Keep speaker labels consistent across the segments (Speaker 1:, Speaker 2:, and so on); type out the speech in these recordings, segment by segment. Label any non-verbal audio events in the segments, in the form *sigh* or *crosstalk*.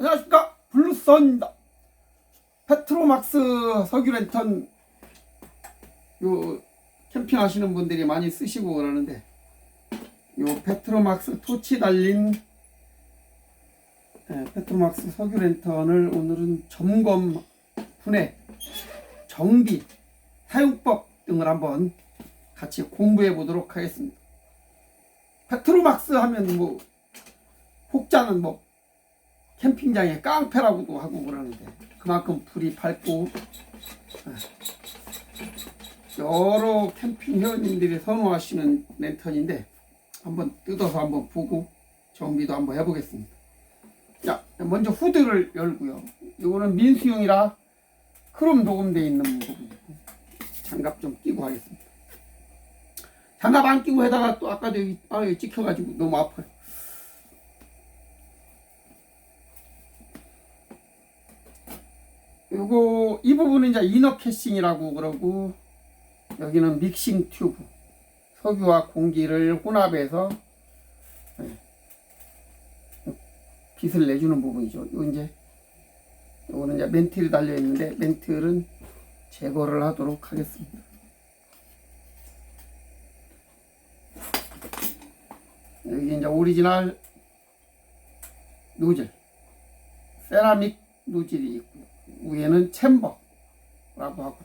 Speaker 1: 안녕하십니까. 블루선입니다. 페트로막스 석유 랜턴 요 캠핑 하시는 분들이 많이 쓰시고 그러는데 요 페트로막스 토치 달린 예, 페트로막스 석유 랜턴을 오늘은 점검 분해 정비 사용법 등을 한번 같이 공부해 보도록 하겠습니다. 페트로막스 하면 뭐 혹자는 뭐 캠핑장에 깡패라고도 하고 그러는데 그만큼 불이 밝고 아, 여러 캠핑 회원님들이 선호하시는 랜턴인데 한번 뜯어서 한번 보고 정비도 한번 해보겠습니다. 자, 먼저 후드를 열고요. 이거는 민수용이라 크롬 도금되어 있는 부분이고 장갑 좀 끼고 하겠습니다. 장갑 안 끼고 해다가 또 아까도 여기, 아, 찍혀가지고 너무 아파요. 요거 이 부분은 이제 이너 캐싱이라고 그러고 여기는 믹싱 튜브 석유와 공기를 혼합해서 예, 빛을 내주는 부분이죠. 요 이제 요거는 이제 멘틀이 달려 있는데 멘틀은 제거를 하도록 하겠습니다. 여기 이제 오리지널 노즐 세라믹 노즐이 있고 위에는 챔버라고 하고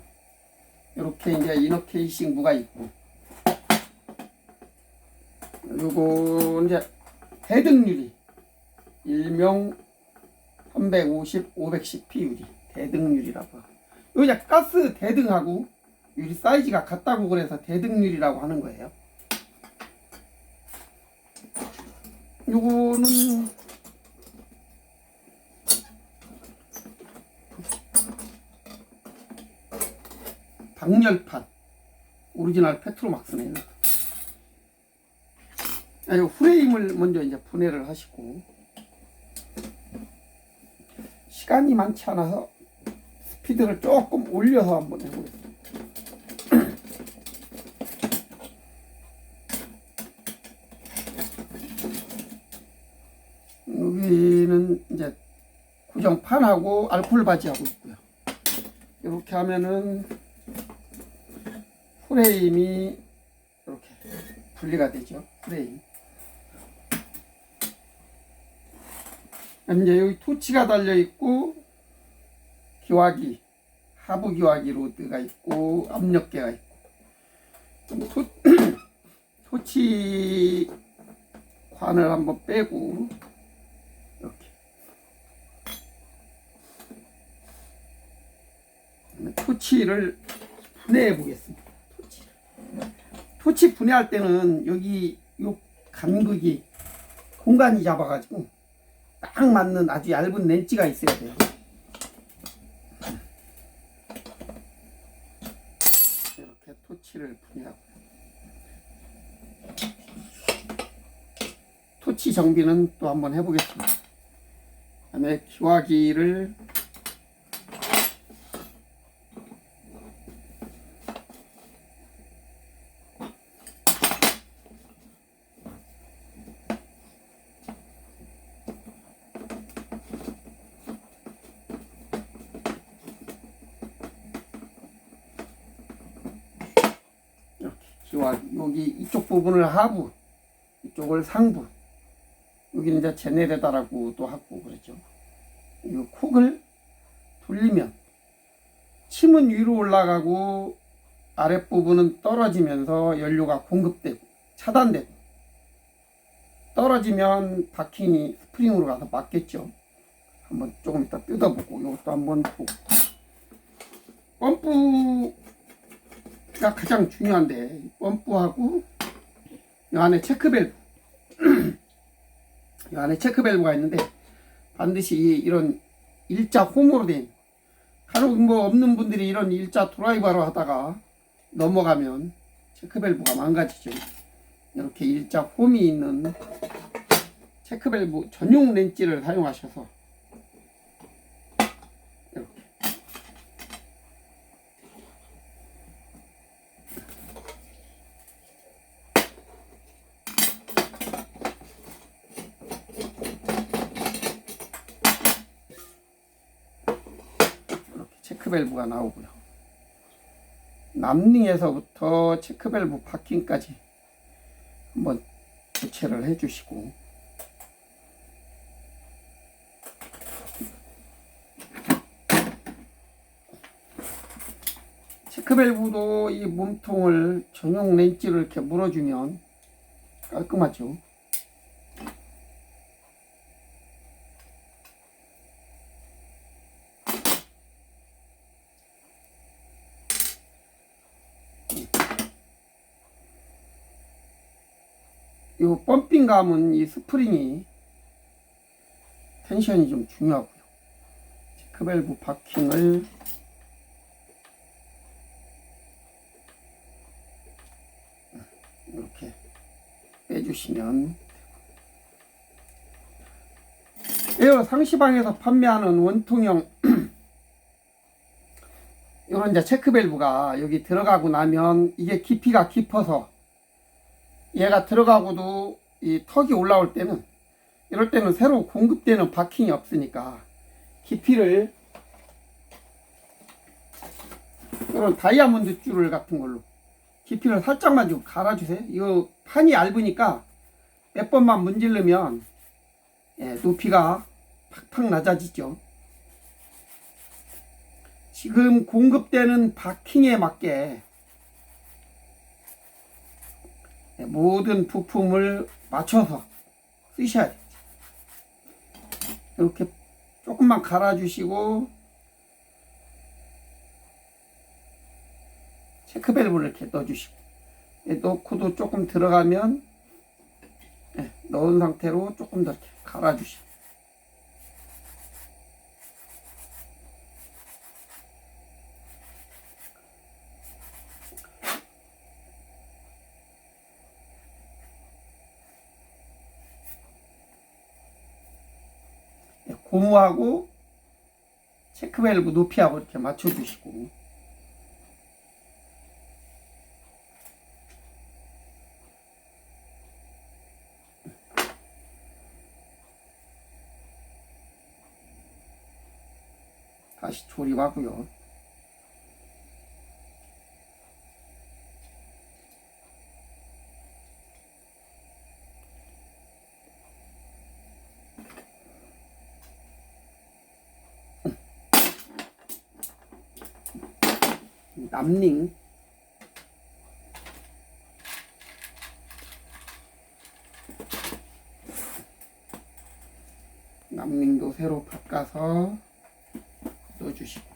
Speaker 1: 이렇게 이제 이너 케이싱부가 있고 요거 이제 대등유리 일명 350, 510p 유리 대등유리라고 하고 요 이제 가스 대등하고 유리 사이즈가 같다고 그래서 대등유리라고 하는 거예요. 요거는 방열판 오리지널 페트로막스네요. 아, 요 프레임을 먼저 이제 분해를 하시고 시간이 많지 않아서 스피드를 조금 올려서 한번 해보겠습니다. *clears throat* 여기는 이제 고정판하고 알콜 바지하고 있고요. 이렇게 하면은 프레임이 이렇게 분리가 되죠. 프레임. 이제 여기 토치가 달려 있고 기화기, 하부 기화기 로드가 있고 압력계가 있고 토, *clears throat* 토치 관을 한번 빼고 이렇게 토치를 분해해 보겠습니다. 토치 분해할 때는 여기 요 간극이 공간이 잡아가지고 딱 맞는 아주 얇은 렌치가 있어야 돼요. 이렇게 토치를 분해하고 토치 정비는 또 한번 해보겠습니다. 그다음에 기화기를 기와 여기 이쪽 부분을 하부 이쪽을 상부. 여기는 이제 제네레다라고도 하고 그러죠. 이 콕을 돌리면 침은 위로 올라가고 아랫부분은 떨어지면서 연료가 공급되고 차단되고 떨어지면 바킹이 스프링으로 가서 맞겠죠. 한번 조금 이따 뜯어보고 이것도 한번 보고. 펌프 가 가장 중요한데 이 펌프하고 이 안에 체크밸브. *clears throat* 이 안에 체크밸브가 있는데 반드시 이- 이런 일자 홈으로 된 간혹 뭐 없는 분들이 이런 일자 드라이버로 하다가 넘어가면 체크밸브가 망가지죠. 이렇게 일자 홈이 있는 체크밸브 전용 렌치를 사용하셔서 이렇게 체크밸브가 나오고요. 남링에서부터 체크밸브 바킹까지 한번 교체를 해주시고 체크밸브도 이 몸통을 전용 렌치를 이렇게 물어주면 깔끔하죠. 이 펌핑 감은 이 스프링이 텐션이 좀 중요하고요. 체크밸브 바킹을 이렇게 빼주시면 에어 상시방에서 판매하는 원통형 *clears throat* 이런 이제 체크밸브가 여기 들어가고 나면 이게 깊이가 깊어서 얘가 들어가고도 이 턱이 올라올 때는 이럴 때는 새로 공급되는 바킹이 없으니까 깊이를 이런 다이아몬드 줄 같은 걸로 깊이를 살짝만 좀 갈아주세요. 이거 판이 얇으니까 몇 번만 문지르면 예, 높이가 팍팍 낮아지죠. 지금 공급되는 바킹에 맞게 예, 모든 부품을 맞춰서 쓰셔야 돼요. 이렇게 조금만 갈아주시고 체크밸브를 이렇게 넣어주시고 예, 넣고도 조금 들어가면 예, 넣은 상태로 조금 더 갈아주시고 예, 고무하고 체크밸브 높이하고 이렇게 맞춰주시고 다시 조립하고요. 남링 남링도 새로 바꿔서 넣어주시고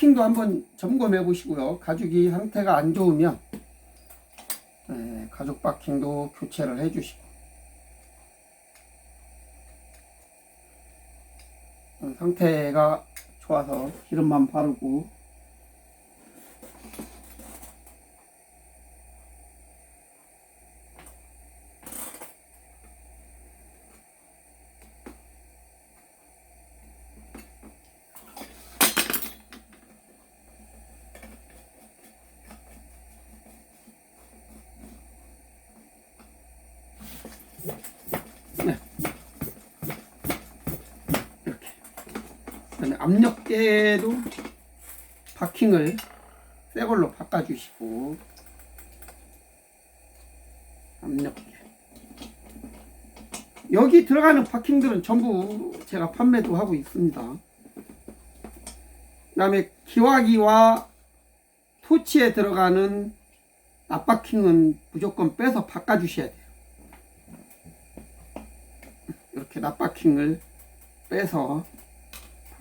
Speaker 1: 바킹도 한번 점검해 보시고요. 가죽이 상태가 안 좋으면 네, 가죽 바킹도 교체를 해 주시고 어, 상태가 좋아서 기름만 바르고 압력계도 바킹을 새 걸로 바꿔주시고. 압력계. 여기 들어가는 바킹들은 전부 제가 판매도 하고 있습니다. 그 다음에 기화기와 토치에 들어가는 납바킹은 무조건 빼서 바꿔주셔야 돼요. 이렇게 납바킹을 빼서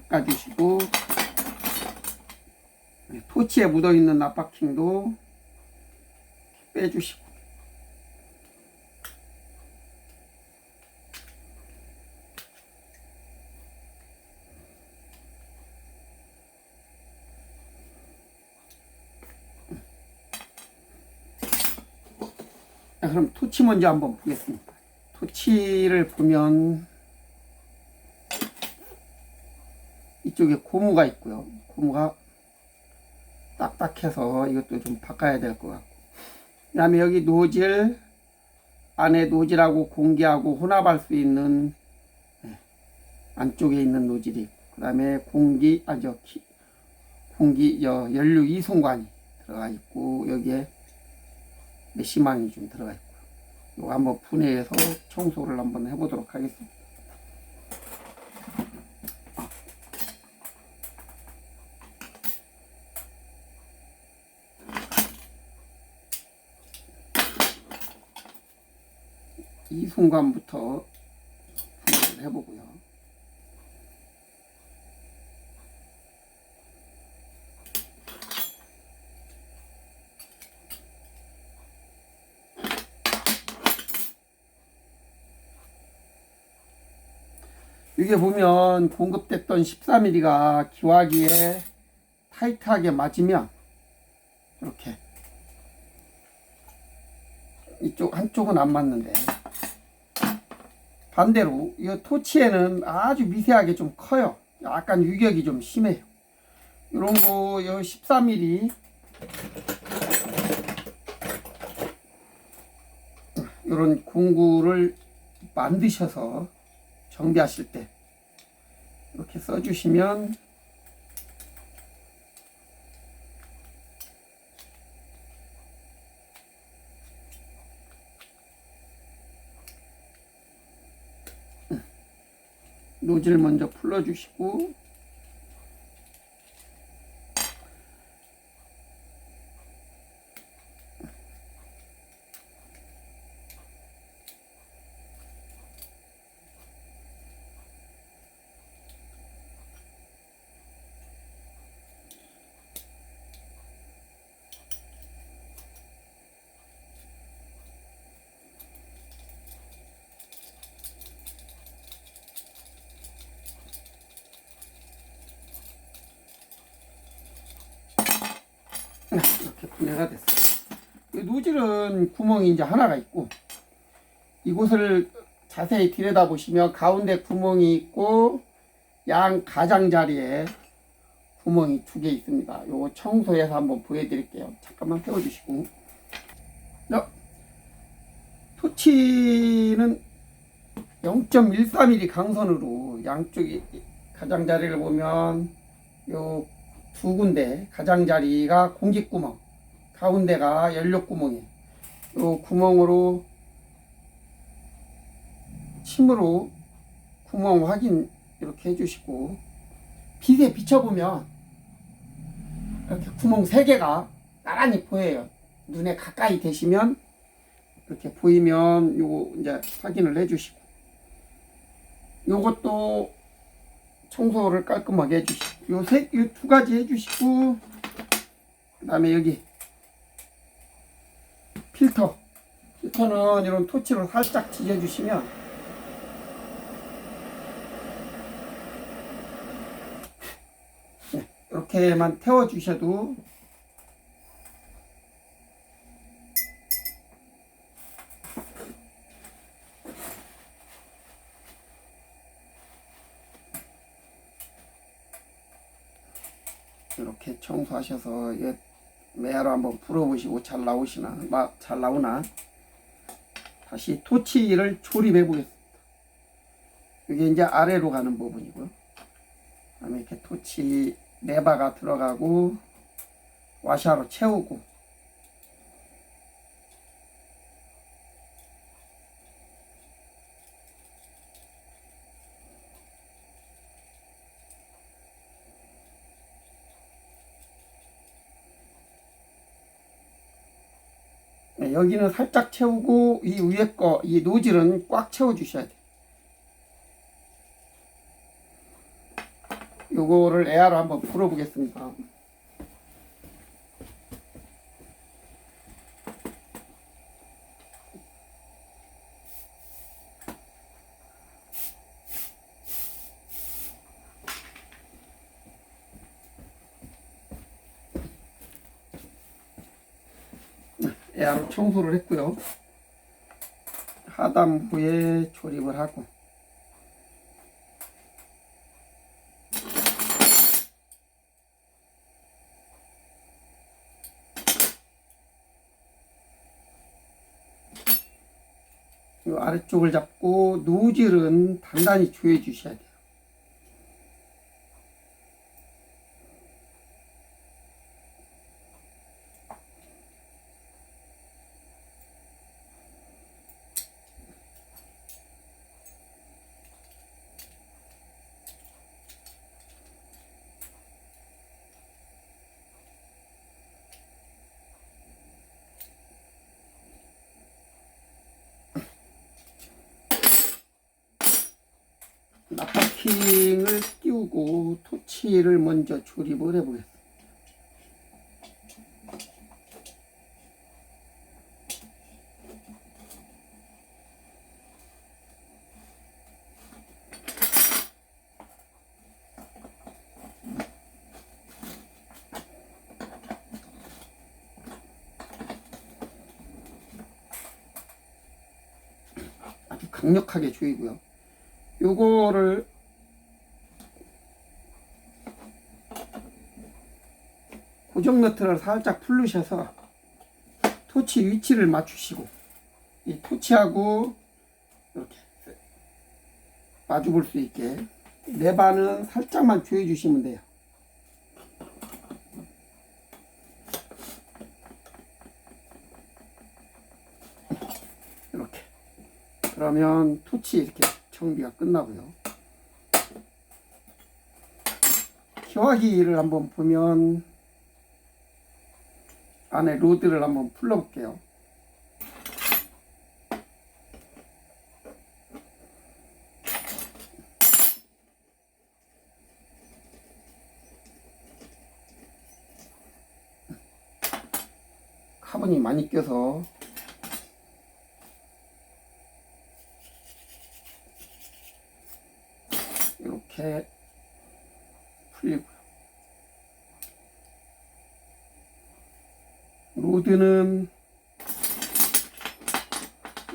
Speaker 1: 바꿔주시고 네, 토치에 묻어있는 납바킹도 빼주시고 자, 그럼 토치 먼저 한번 보겠습니다. 토치를 보면 이쪽에 고무가 있고요. 고무가 딱딱해서 이것도 좀 바꿔야 될 것 같고. 그 다음에 여기 노즐, 안에 노즐하고 공기하고 혼합할 수 있는 네, 안쪽에 있는 노즐이 있고. 그 다음에 공기, 아, 저, 기- 공기, 저, 연료 이송관이 들어가 있고, 여기에 메시망이 좀 들어가 있고요. 이거 한번 분해해서 청소를 한번 해보도록 하겠습니다. 이 순간부터 분해를 해보고요. 이게 보면 공급됐던 14mm가 기화기에 타이트하게 맞으면 이렇게 이쪽 한쪽은 안 맞는데 반대로 이 토치에는 아주 미세하게 좀 커요. 약간 유격이 좀 심해요. 이런 거, 이 14mm 이런 공구를 만드셔서 정비하실 때 이렇게 써주시면 노즐 먼저 풀어주시고 됐어요. 이 노즐은 구멍이 이제 하나가 있고 이곳을 자세히 들여다보시면 가운데 구멍이 있고 양 가장자리에 구멍이 두 개 있습니다. 요거 청소해서 한번 보여드릴게요. 잠깐만 세워주시고 자, 토치는 0.13mm 강선으로 양쪽이 가장자리를 보면 요 두 군데 가장자리가 공기구멍 가운데가 연료구멍이에요 요 구멍으로 침으로 구멍 확인 이렇게 해주시고 빛에 비춰보면 이렇게 구멍 세 개가 나란히 보여요. 눈에 가까이 대시면 이렇게 보이면 요거 이제 확인을 해주시고 요것도 청소를 깔끔하게 해주시고 요 세, 요두 가지 해주시고 그 다음에 여기 필터. 필터는 이런 토치로 살짝 지져주시면 네, 이렇게만 태워주셔도 이렇게 청소하셔서 이게 매하로 한번 불어보시고 잘 나오시나 마, 잘 나오나 다시 토치를 조립해 보겠습니다. 이게 이제 아래로 가는 부분이고요. 그다음에 이렇게 토치 레바가 들어가고 와샤로 채우고 네, 여기는 살짝 채우고 이 위에 거 이 노즐은 꽉 채워 주셔야 돼요. 요거를 에어로 한번 풀어 보겠습니다. 에어로 청소를 했고요. 하단부에 조립을 하고 이 아래쪽을 잡고 노즐은 단단히 조여 주셔야 돼요. 나파킹을 띄우고 토치를 먼저 조립을 해보겠습니다. 강력하게 조이고요. 요거를 고정 너트를 살짝 풀르셔서 토치 위치를 맞추시고 이 토치하고 이렇게 마주 볼 수 있게 네바는 살짝만 조여 주시면 돼요. 이렇게 그러면 토치 이렇게 정비가 끝나고요. 기화기를 한번 보면 안에 로드를 한번 풀러볼게요. 카본이 많이 껴서 이렇게 풀리고요. 로드는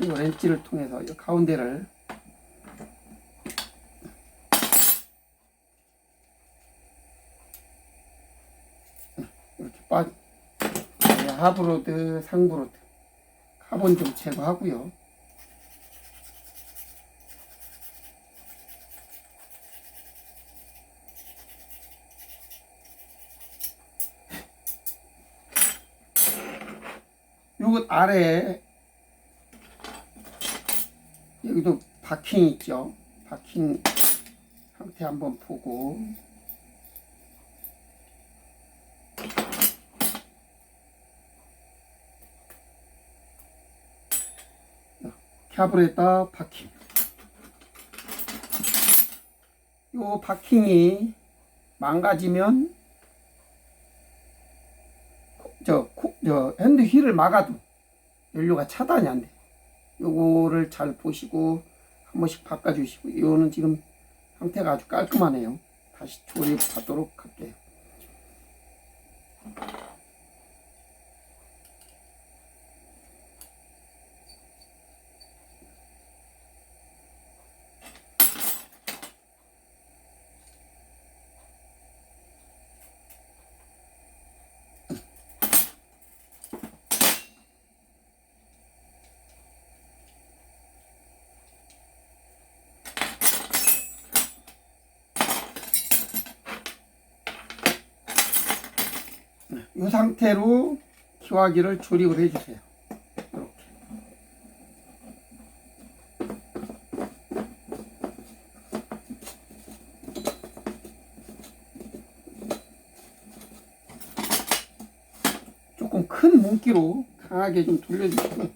Speaker 1: 이 렌치를 통해서 이 가운데를 이렇게 빠 네, 하브로드, 상브로드 카본 좀 제거하고요. 요것 아래에 여기도 바킹 있죠. 바킹 상태 한번 보고 캬브레타 바킹 요 바킹이 망가지면 저, 코- 저 핸드 휠을 막아도 연료가 차단이 안 돼. 요거를 잘 보시고 한 번씩 바꿔주시고 이거는 지금 상태가 아주 깔끔하네요. 다시 조립하도록 할게요. 이 상태로 기화기를 조립을 해주세요. 이렇게. 조금 큰 문기로 강하게 좀 돌려주시고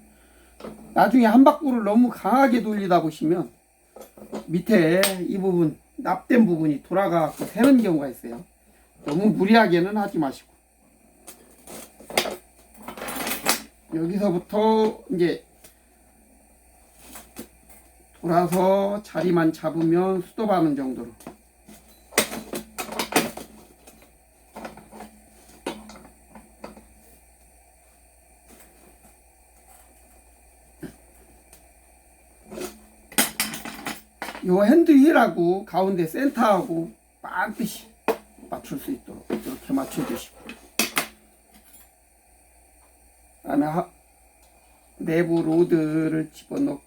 Speaker 1: 나중에 한 바퀴를 너무 강하게 돌리다 보시면 밑에 이 부분 납된 부분이 돌아가고 새는 경우가 있어요. 너무 무리하게는 하지 마시고 여기서부터 이제 돌아서 자리만 잡으면 수도 밟은 정도로. 요 핸드 휠하고 가운데 센터하고 반드시 맞출 수 있도록 이렇게 맞춰주시고. 다음에 하, 내부 로드를 집어넣고